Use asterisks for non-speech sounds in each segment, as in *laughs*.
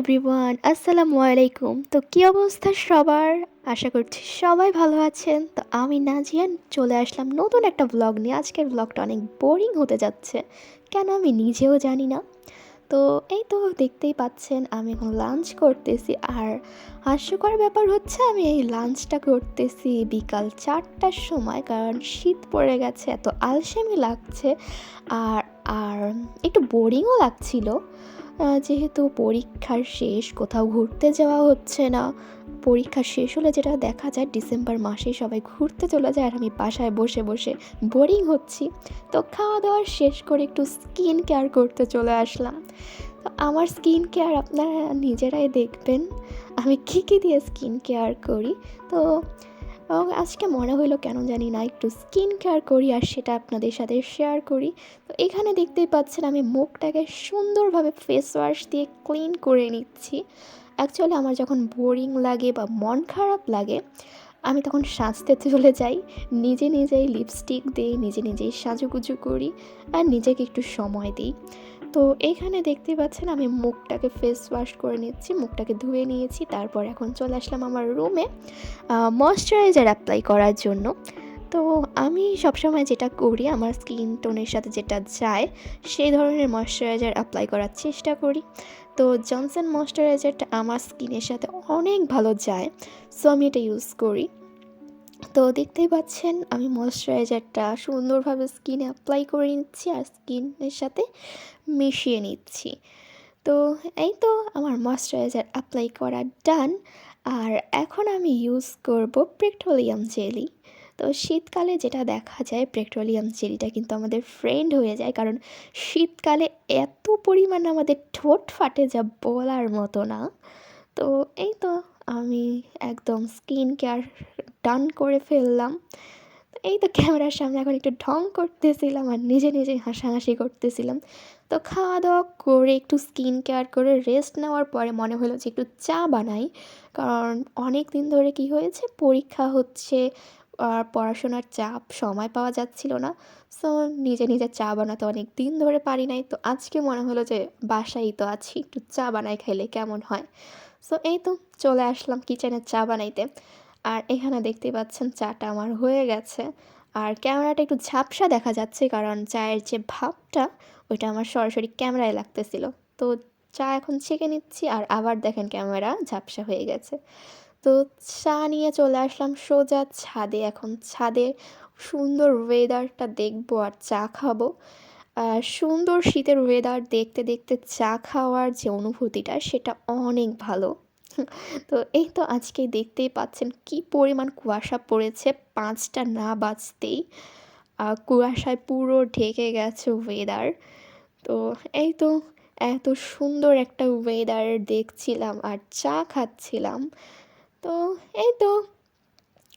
Everyone আসসালামু আলাইকুম। তো কী অবস্থা সবার? আশা করছি সবাই ভালো আছেন। তো আমি নাজিয়ান, চলে আসলাম নতুন একটা ব্লগ নিয়ে। আজকের ব্লগটা অনেক বোরিং হতে যাচ্ছে। কেন আমি নিজেও জানি না। তো এই তো দেখতেই পাচ্ছেন, আমি এখন লাঞ্চ করতেছি। আর হাস্যকর ব্যাপার হচ্ছে, আমি এই লাঞ্চটা করতেছি বিকাল চারটার সময়, কারণ শীত পড়ে গেছে, এত আলসেমি লাগছে। আর আর একটু বোরিংও লাগছিল। যেহেতু পরীক্ষার শেষ, কোথাও ঘুরতে যাওয়া হচ্ছে না। পরীক্ষা শেষ হলে যেটা দেখা যায়, ডিসেম্বর মাসে সবাই ঘুরতে চলে যায় আর আমি বাসায় বসে বসে বোরিং হচ্ছি। তো খাওয়া দাওয়া শেষ করে একটু স্কিন কেয়ার করতে চলে আসলাম। তো আমার স্কিন কেয়ার আপনারা নিজেরাই দেখবেন। আমি কী কী দিয়ে স্কিন কেয়ার করি? তো এবং আজকে মনে হলো কেন জানি না একটু স্কিন কেয়ার করি আর সেটা আপনাদের সাথে শেয়ার করি। তো এখানে দেখতেই পাচ্ছেন আমি মুখটাকে সুন্দরভাবে ফেস ওয়াশ দিয়ে ক্লিন করে নিচ্ছি। অ্যাকচুয়ালি আমার যখন বোরিং লাগে বা মন খারাপ লাগে, আমি তখন সাজতে চলে যাই। নিজে নিজেই লিপস্টিক দিই, নিজে নিজেই সাজুগুজু করি আর নিজেকে একটু সময় দিই। তো এইখানে দেখতে পাচ্ছেন আমি মুখটাকে ফেস ওয়াশ করে নিচ্ছি, মুখটাকে ধুয়ে নিয়েছি, তারপর এখন চলে আসলাম আমার রুমে ময়শ্চারাইজার অ্যাপ্লাই করার জন্য। তো আমি সবসময় যেটা করি, আমার স্কিন টোনের সাথে যেটা যায়, সেই ধরনের ময়শ্চারাইজার অ্যাপ্লাই করার চেষ্টা করি। তো জনসন ময়শ্চারাইজারটা আমার স্কিনের সাথে অনেক ভালো যায় সো আমি এটা ইউজ করি। তো দেখতেই পাচ্ছেন, আমি ময়শ্চারাইজারটা সুন্দরভাবে স্কিনে অ্যাপ্লাই করে নিচ্ছি আর স্কিনের সাথে মিশিয়ে নিচ্ছি। তো এই তো আমার ময়শ্চারাইজার অ্যাপ্লাই করা ডান আর এখন আমি ইউজ করব পেট্রোলিয়াম জেলি তো শীতকালে যেটা দেখা যায় পেট্রোলিয়াম জেলিটা কিন্তু আমাদের ফ্রেন্ড হয়ে যায় কারণ শীতকালে এত পরিমাণ আমাদের ঠোঁট ফাটে যা বলার মতো না। তো এই তো আমি একদম স্কিন কেয়ার ডান করে ফেললাম। এই তো ক্যামেরার সামনে এখন একটু ঢং করতেছিলাম আর নিজে নিজে হাসাহাসি করতেছিলাম। তো খাওয়া দাওয়া করে একটু স্কিন কেয়ার করে রেস্ট নেওয়ার পরে মনে হলো যে একটু চা বানাই। কারণ অনেক দিন ধরে কি হয়েছে? পরীক্ষা হচ্ছে, আর পড়াশোনার চাপ সময় পাওয়া যাচ্ছিল না। সো নিজে নিজে চা বানাতে অনেক দিন ধরে পারি নাই। তো আজকে মনে হলো যে বাসায় তো আছি, একটু চা বানাই খাইলে কেমন হয়? সো এই তো চলে আসলাম কিচেনে চা বানাইতে। আর এখানে দেখতে পাচ্ছেন চাটা আমার হয়ে গেছে। আর ক্যামেরাটা একটু ঝাপসা দেখা যাচ্ছে কারণ চায়ের যে ভাবটা, ওইটা আমার সরাসরি ক্যামেরায় লাগতেছিল। তো চা এখন ছেঁকে নিচ্ছি আর আবার দেখেন ক্যামেরা ঝাপসা হয়ে গেছে। তো চা নিয়ে চলে আসলাম সোজা ছাদে। এখন ছাদে সুন্দর ওয়েদারটা দেখব আর চা খাব। সুন্দর শীতের ওয়েদার দেখতে দেখতে চা খাওয়ার যে অনুভূতিটা, সেটা অনেক ভালো। *laughs* তো এই তো আজকে দেখতেই পাচ্ছেন কি পরিমাণ কুয়াশা পড়েছে, পাঁচটা না বাজতেই। কুয়াশায় পুরো ঢেকে গেছে ওয়েদার তো এই তো এত সুন্দর একটা ওয়েদার দেখছিলাম আর চা খাচ্ছিলাম। তো এই তো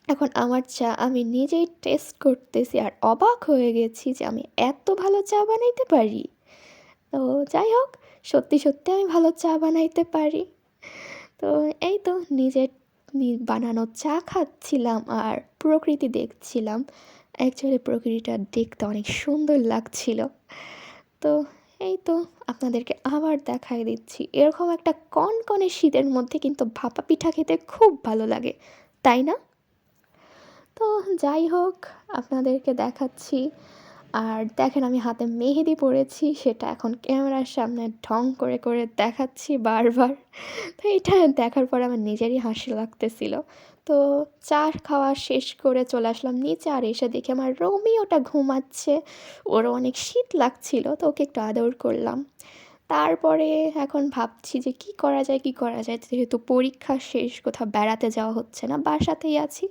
এখন আমার চা আমি নিজেই টেস্ট করতেছি আর অবাক হয়ে গেছি যে আমি এত ভালো চা বানাইতে পারি। তো যাই হোক, সত্যি সত্যি আমি ভালো চা বানাইতে পারি। তো এই তো নিজের বানানো চা খাচ্ছিলাম আর প্রকৃতি দেখছিলাম। অ্যাকচুয়ালি প্রকৃতিটা দেখতে অনেক সুন্দর লাগছিল। তো এই তো আপনাদেরকে আবার দেখাই দিচ্ছি। এরকম একটা কনকনে শীতের মধ্যে কিন্তু ভাপা পিঠা খেতে খুব ভালো লাগে, তাই না? তো যাই হোক, আপনাদেরকে দেখাচ্ছি। আর দেখেন আমি হাতে মেহেদি পরেছি, সেটা এখন ক্যামেরার সামনে ঢং করে করে দেখাচ্ছি বারবার। তো এটা দেখার পর আমার নিজেরই হাসি লাগতেছিল। তো চা খাওয়া শেষ করে চলে আসলাম নিচে আর এসে দেখে আমার রোমিওটা ঘুমাচ্ছে। ওরও অনেক শীত লাগছিল, তো ওকে একটু আদর করলাম। তারপরে এখন ভাবছি যে কি করা যায়, কি করা যায়? যেহেতু পরীক্ষা শেষ, কোথাও বেড়াতে যাওয়া হচ্ছে না, বাসাতেই আছি।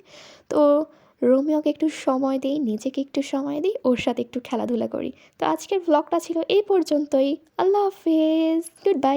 তো রোমিওকে একটু সময় দিই, নিজেকে একটু সময় দিই, ওর সাথে একটু খেলাধুলা করি। তো আজকের ব্লগটা ছিল এই পর্যন্তই। আল্লাহ হাফেজ। Good bye